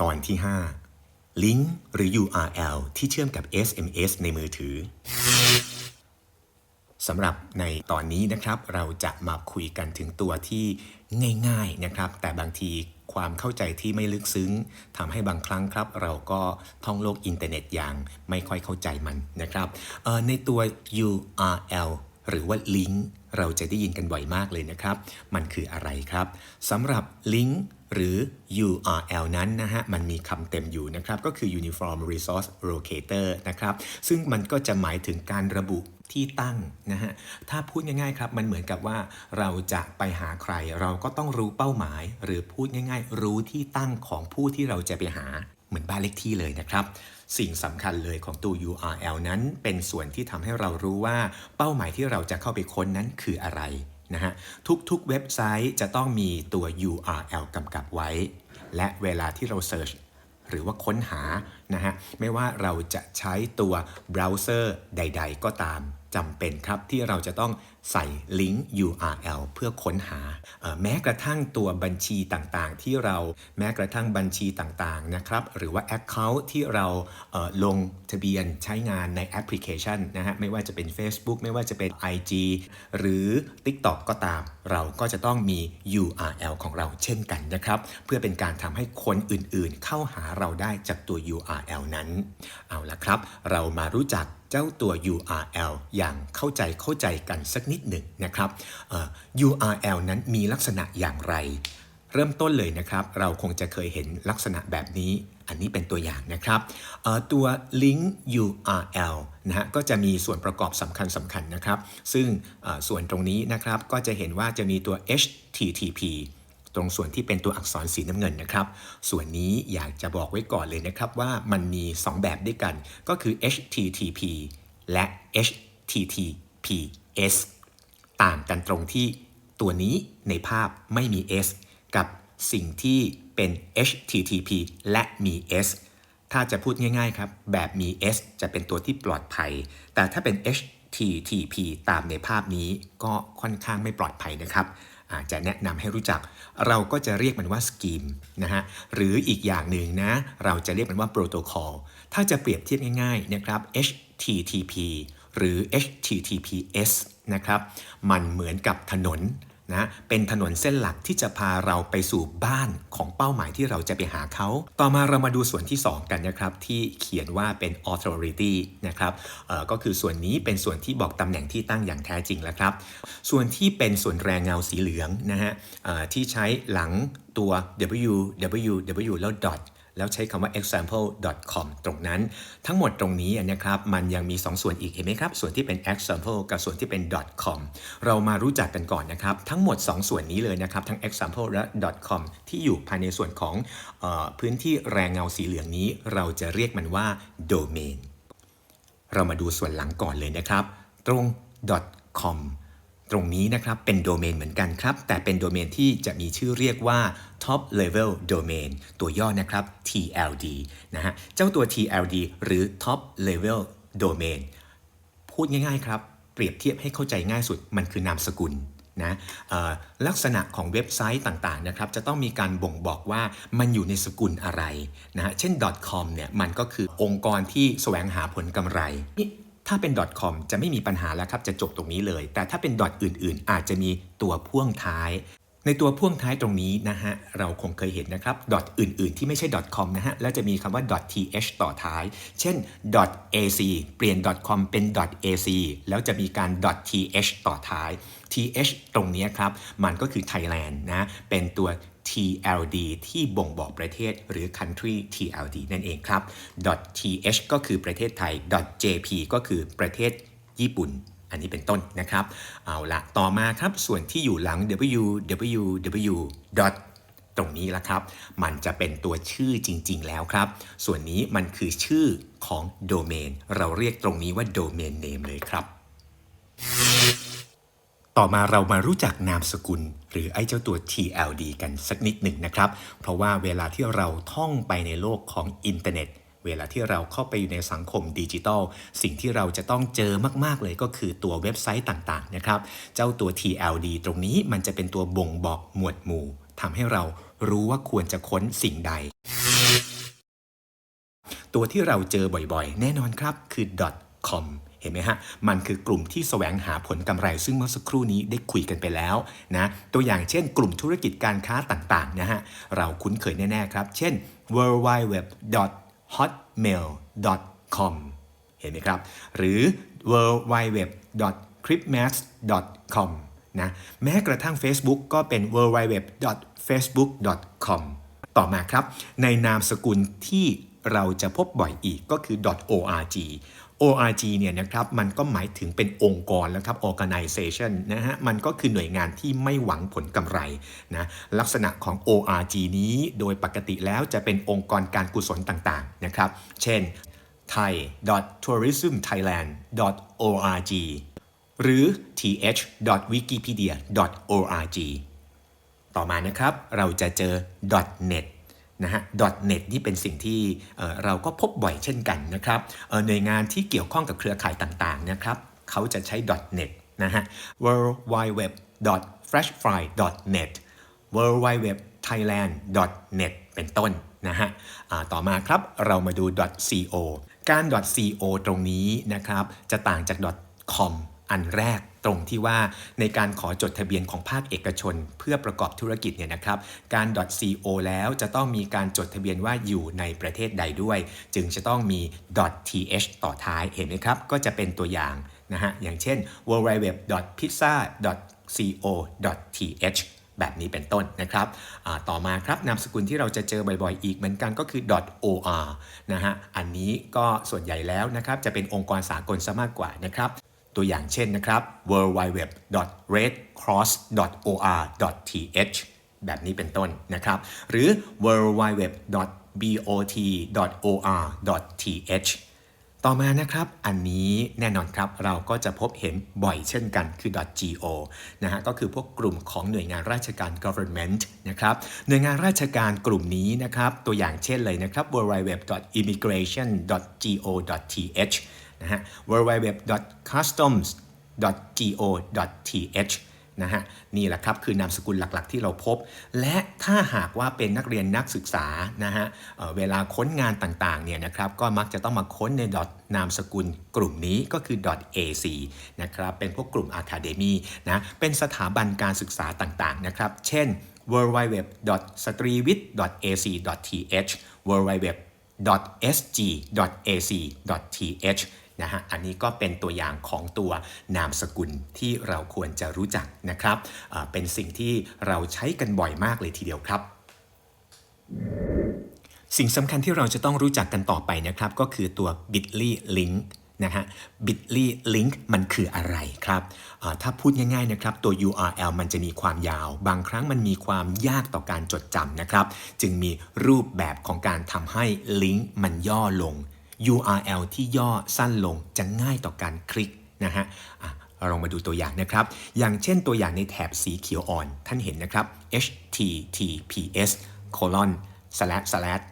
ตอนที่ 5 ลิงก์หรือ URL ที่เชื่อมกับ SMS ในมือถือสำหรับในตอนนี้นะครับ เราจะมาคุยกันถึงตัวที่ง่ายๆนะครับ แต่บางทีความเข้าใจที่ไม่ลึกซึ้งทำให้บางครั้งครับ เราก็ท่องโลกอินเทอร์เน็ตอย่างไม่ค่อยเข้าใจมันนะครับในตัว URL หรือว่าลิงก์เราจะได้ยินกันบ่อยมากเลยนะครับ มันคืออะไรครับสำหรับลิงก์ หรือ URL นั้นนะฮะ มันมีคำเต็มอยู่นะครับ ก็คือ Uniform Resource Locator นะครับ ซึ่งมันก็จะหมายถึงการระบุที่ตั้งนะฮะ ถ้าพูดง่ายๆครับ มันเหมือนกับว่าเราจะไปหาใคร เราก็ต้องรู้เป้าหมาย หรือพูดง่ายๆ รู้ที่ตั้งของผู้ที่เราจะไปหา เหมือนบ้านเลขที่เลยนะครับ สิ่งสำคัญเลยของตัว URL นั้น เป็นส่วนที่ทำให้เรารู้ว่าเป้าหมายที่เราจะเข้าไปค้นนั้นคืออะไร นะฮะทุกๆเว็บไซต์จะต้องมีตัว URL กำกับไว้ และเวลาที่เราเสิร์ชหรือว่าค้นหา นะฮะไม่ว่าเราจะใช้ตัวเบราว์เซอร์ใด ๆ ก็ตามจำเป็นครับที่เราจะต้องใส่ลิงก์ URL เพื่อค้นหา แม้กระทั่งตัวบัญชีต่างๆ ที่เราแม้กระทั่งบัญชีต่างๆนะครับหรือว่า Account ที่เราเลงทะเบียนใช้งานในแอปพลิเคชันนะฮะไม่ว่าจะเป็น Facebook ไม่ว่าจะเป็น IG หรือ TikTok ก็ตาม เราก็จะต้องมี URL ของเราเช่นกันนะครับ เพื่อเป็นการทำให้คนอื่นๆ เข้าหาเราได้จากตัว URL นั้น เอาละครับ เรามารู้จักเจ้าตัว URL อย่างเข้าใจเข้าใจกันสักนิดหนึ่งนะครับ URL นั้นมีลักษณะอย่างไร เริ่มต้นเลยนะครับ เราคงจะเคยเห็นลักษณะแบบนี้ อันนี้เป็นตัวอย่างนะครับตัว link URL นะฮะก็จะมีส่วนประกอบสำคัญสำคัญนะครับ ซึ่งส่วนตรงนี้นะครับก็จะเห็นว่าจะมีตัว HTTP ตรงส่วนที่เป็นตัวอักษรสีน้ำเงินนะครับ ส่วนนี้อยากจะบอกไว้ก่อนเลยนะครับว่ามันมี 2 แบบด้วยกัน ก็คือ HTTP และ HTTPS ต่างกันตรงที่ตัวนี้ในภาพไม่มี S กับสิ่งที่เป็น HTTP และมี S ถ้าจะพูดง่ายๆครับ แบบมี S จะเป็นตัวที่ปลอดภัย แต่ถ้าเป็น HTTP ตามในภาพนี้ก็ค่อนข้างไม่ปลอดภัยนะครับ อาจจะแนะนำให้รู้จัก เราก็จะเรียกมันว่าสกีมนะฮะหรืออีกอย่างหนึ่งนะเราจะเรียกมันว่าโปรโตคอลถ้าจะเปรียบเทียบง่ายๆนะครับ HTTP หรือ HTTPS นะครับมันเหมือนกับถนน นะเป็นถนนเส้นหลักที่จะพาเราไปสู่บ้านของเป้าหมายที่เราจะไปหาเขา ต่อมาเรามาดูส่วนที่ 2 กันนะครับ ที่เขียนว่าเป็น authority นะครับก็คือส่วนนี้เป็นส่วนที่บอกตำแหน่งที่ตั้งอย่างแท้จริงแล้วครับ ส่วนที่เป็นส่วนแรงเงาสีเหลืองนะฮะที่ใช้หลังตัว www แล้ว dot แล้วใช้คำว่า example.com ตรงนั้น ทั้งหมดตรงนี้นะครับมันยังมี 2 ส่วนอีกเห็นไหมครับ ส่วนที่เป็น example กับส่วนที่เป็น .com เรามารู้จักกันก่อนนะครับ ทั้งหมด 2 ส่วนนี้เลยนะครับ ทั้ง example และ .com ที่อยู่ภายในส่วนของออพื้นที่แรงเงาสีเหลืองนี้ เราจะเรียกมันว่า domain เรามาดูส่วนหลังก่อนเลยนะครับ ตรง .com ตรงนี้นะครับเป็นโดเมนเหมือนกันครับ แต่เป็นโดเมนที่จะมีชื่อเรียกว่า top level domain ตัวย่อนะครับ TLD นะฮะเจ้าตัว TLD หรือ top level domain พูดง่ายๆครับเปรียบเทียบให้เข้าใจง่ายสุดมันคือนามสกุลนะลักษณะของเว็บไซต์ต่างๆนะครับจะต้องมีการบ่งบอกว่ามันอยู่ในสกุลอะไรนะเช่น .com เนี่ยมันก็คือองค์กรที่แสวงหาผลกำไรนี่ ถ้าเป็น .com จะไม่มีปัญหาแล้วครับ จะจบตรงนี้เลย แต่ถ้าเป็น อื่นๆ อาจจะมีตัวพ่วงท้าย ในตัวพ่วงท้ายตรงนี้นะฮะ เราคงเคยเห็นนะครับ อื่นๆ ที่ไม่ใช่ .com นะฮะ แล้วจะมีคำว่า .th ต่อท้าย เช่น .ac เปลี่ยน .com เป็น .ac แล้วจะมีการ .th ต่อท้าย th ตรงนี้ครับ มันก็คือ Thailand นะ เป็นตัว TLD ที่บ่งบอกประเทศหรือ country TLD นั่นเองครับ .th ก็คือประเทศไทย .jp ก็คือประเทศญี่ปุ่น อันนี้เป็นต้นนะครับ เอาละต่อมาครับส่วนที่อยู่หลัง www. ตรงนี้ละครับ มันจะเป็นตัวชื่อจริง ๆ แล้วครับ ส่วนนี้มันคือชื่อของโดเมน เราเรียกตรงนี้ว่า domain name เลยครับ ต่อมาเรามารู้จักนามสกุล หรือไอ้เจ้าตัว TLD กันสักนิดหนึ่งนะครับ เพราะว่าเวลาที่เราท่องไปในโลกของอินเทอร์เน็ต เวลาที่เราเข้าไปอยู่ในสังคมดิจิทัล สิ่งที่เราจะต้องเจอมาก ๆ เลยก็คือตัวเว็บไซต์ต่าง ๆ นะครับ เจ้าตัว TLD ตรงนี้มันจะเป็นตัวบ่งบอกหมวดหมู่ทำให้เรารู้ว่าควรจะค้นสิ่งใดตัวที่เราเจอบ่อยๆ แน่นอนครับคือ .com เห็นไหมฮะ มันคือกลุ่มที่แสวงหาผลกำไร ซึ่งเมื่อสักครู่นี้ได้คุยกันไปแล้วนะ ตัวอย่างเช่นกลุ่มธุรกิจการค้าต่างๆนะฮะ เราคุ้นเคยแน่ๆครับ เช่น worldwideweb.hotmail.com เห็นไหมครับ หรือ worldwideweb.cryptmax.com นะแม้กระทั่ง Facebook ก็เป็น worldwideweb.facebook.com ต่อมาครับ ในนามสกุลที่เราจะพบบ่อยอีกก็คือ .org org เนี่ยนะครับมันก็หมายถึงเป็นองค์กรแล้วครับ organization นะฮะมันก็คือหน่วยงานที่ไม่หวังผลกำไรนะลักษณะของ org นี้โดยปกติแล้วจะเป็นองค์กรการกุศลต่างๆนะครับ เช่น thai.tourismthailand.org หรือ th.wikipedia.org ต่อมานะครับเราจะเจอ .net นะฮะ .net นี่เป็นสิ่งที่เราก็พบบ่อยเช่นกันนะครับหน่วยงานที่เกี่ยวข้องกับเครือข่ายต่างๆนะครับเขาจะใช้ .net นะฮะ worldwideweb.freshfry.net world wide web thailand net เป็นต้นนะฮะต่อมาครับเรามาดู .co การ .co ตรงนี้นะครับจะต่างจาก .com อันแรก รงที่ว่าในการขอจดทะเบียนของภาคเอกชน เพื่อประกอบธุรกิจเนี่ยนะครับ การ .co แล้วจะต้องมีการจดทะเบียนว่าอยู่ในประเทศใดด้วย จึงจะต้องมี .th ต่อท้ายเห็นไหมครับ ก็จะเป็นตัวอย่างนะฮะอย่างเช่น www.pizza.co.th แบบนี้เป็นต้นนะครับ ต่อมาครับนามสกุลที่เราจะเจอบ่อยๆ อีกเหมือนกันก็คือ .or นะฮะ อันนี้ก็ส่วนใหญ่แล้วนะครับ จะเป็นองค์กรสากลซะมากกว่านะครับ ตัวอย่างเช่นนะครับ w w w r e d c r o s s o r t h แบบนี้เป็นต้นนะครับ หรือ w w w b o t o r t h ต่อมานะครับ อันนี้แน่นอนครับเราก็จะพบเห็นบ่อยเช่นกันคือ .go นะฮะก็คือพวกกลุ่มของหน่วยงานราชการ government นะครับหน่วยงานราชการกลุ่มนี้นะครับ ตัวอย่างเช่นเลยนะครับ www.immigration.go.th นะฮะ www.customs.go.th นะฮะนี่แหละครับคือนามสกุลหลักๆ ที่เราพบ และถ้าหากว่าเป็นนักเรียนนักศึกษานะฮะเเวลาค้นงานต่างๆเนี่ยนะครับก็มักจะต้องมาค้นในดอทนามสกุลกลุ่มนี้ก็คือ .ac นะครับเป็นพวกกลุ่ม Academy นะเป็นสถาบันการศึกษาต่างๆนะครับเช่น www.streewith.ac.th www.sg.ac.th นะฮะอันนี้ก็เป็นตัวอย่างของตัวนามสกุลที่เราควรจะรู้จักนะครับเป็นสิ่งที่เราใช้กันบ่อยมากเลยทีเดียวครับ สิ่งสำคัญที่เราจะต้องรู้จักกันต่อไปนะครับก็คือตัว bit.ly link นะฮะ bit.ly link มันคืออะไรครับ ถ้าพูดง่ายๆนะครับ ตัว URL มันจะมีความยาว บางครั้งมันมีความยากต่อการจดจำนะครับ จึงมีรูปแบบของการทำให้ลิงก์มันย่อลง URL ที่ย่อสั้นลงจะง่ายต่อการคลิกนะฮะเรามาดูตัวอย่างนะครับ อย่างเช่นตัวอย่างในแถบสีเขียวอ่อน ท่านเห็นนะครับ https colon slash slash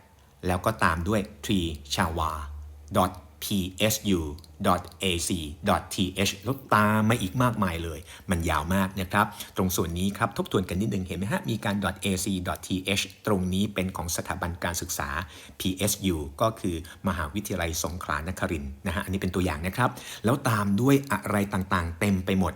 แล้วก็ตามด้วย tree chawa psu.ac.th แล้วตามมาอีกมากมายเลย มันยาวมากนะครับ ตรงส่วนนี้ครับ ทบทวนกันนิดนึง เห็นไหมฮะ มีการ .ac.th ตรงนี้เป็นของสถาบันการศึกษา PSU ก็คือมหาวิทยาลัยสงขลานครินนะฮะ อันนี้เป็นตัวอย่างนะครับ แล้วตามด้วยอะไรต่างๆ เต็มไปหมด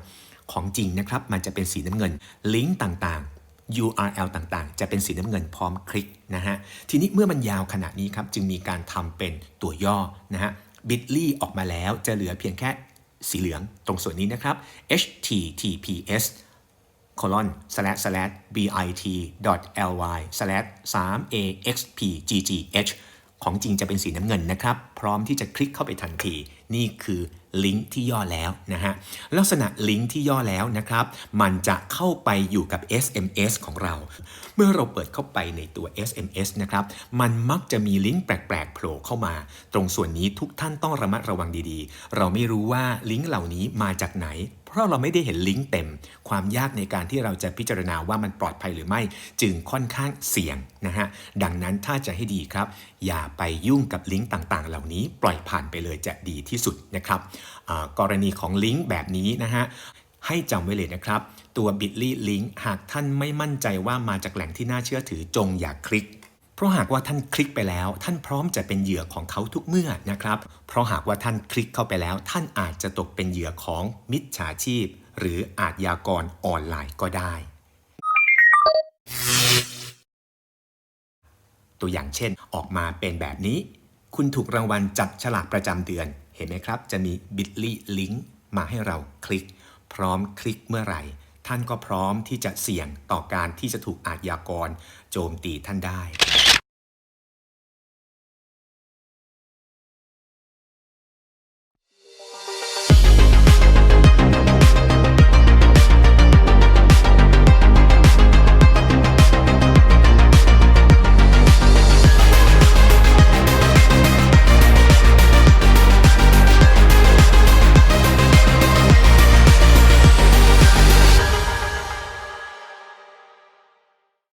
ของจริงนะครับ มันจะเป็นสีน้ำเงิน ลิงก์ต่างๆ URL ต่างๆ จะเป็นสีน้ำเงินพร้อมคลิกนะฮะ ทีนี้เมื่อมันยาวขนาดนี้ครับ จึงมีการทำเป็นตัวย่อนะฮะ bit.ly ออกมาแล้วจะเหลือเพียงแค่สีเหลืองตรงส่วนนี้นะครับ https colon slash slash bit ly slash 3 axpggh ของจริงจะเป็นสีน้ำเงินนะครับ พร้อมที่จะคลิกเข้าไปทันที นี่คือลิงก์ที่ย่อแล้วนะฮะ ลักษณะลิงก์ที่ย่อแล้วนะครับ มันจะเข้าไปอยู่กับ SMS ของเรา เมื่อเราเปิดเข้าไปในตัว SMS นะครับ มันมักจะมีลิงก์แปลกๆโผล่เข้ามา ตรงส่วนนี้ทุกท่านต้องระมัดระวังดีๆ เราไม่รู้ว่าลิงก์เหล่านี้มาจากไหน เพราะเราไม่ได้เห็นลิงก์เต็ม ความยากในการที่เราจะพิจารณาว่ามันปลอดภัยหรือไม่ จึงค่อนข้างเสี่ยงนะฮะ ดังนั้นถ้าจะให้ดีครับ อย่าไปยุ่งกับลิงก์ต่างๆ เหล่านี้ ปล่อยผ่านไปเลยจะดีที่สุดนะครับกรณีของลิงก์แบบนี้นะฮะให้จำไว้เลยนะครับ ตัว bit.ly link หากท่านไม่มั่นใจว่ามาจากแหล่งที่น่าเชื่อถือจงอย่าคลิก เพราะหากว่าท่านคลิกไปแล้ว ท่านพร้อมจะเป็นเหยื่อของเขาทุกเมื่อนะครับ เพราะหากว่าท่านคลิกเข้าไปแล้ว ท่านอาจจะตกเป็นเหยื่อของมิจฉาชีพ หรืออาชญากรออนไลน์ก็ได้ ตัวอย่างเช่นออกมาเป็นแบบนี้ คุณถูกรางวัลจับฉลากประจำเดือนเห็นไหมครับ จะมี bit.ly ลิงก์มาให้เราคลิก พร้อมคลิกเมื่อไหร่ท่านก็พร้อมที่จะเสี่ยงต่อการที่จะถูกอาชญากร โจมตีท่านได้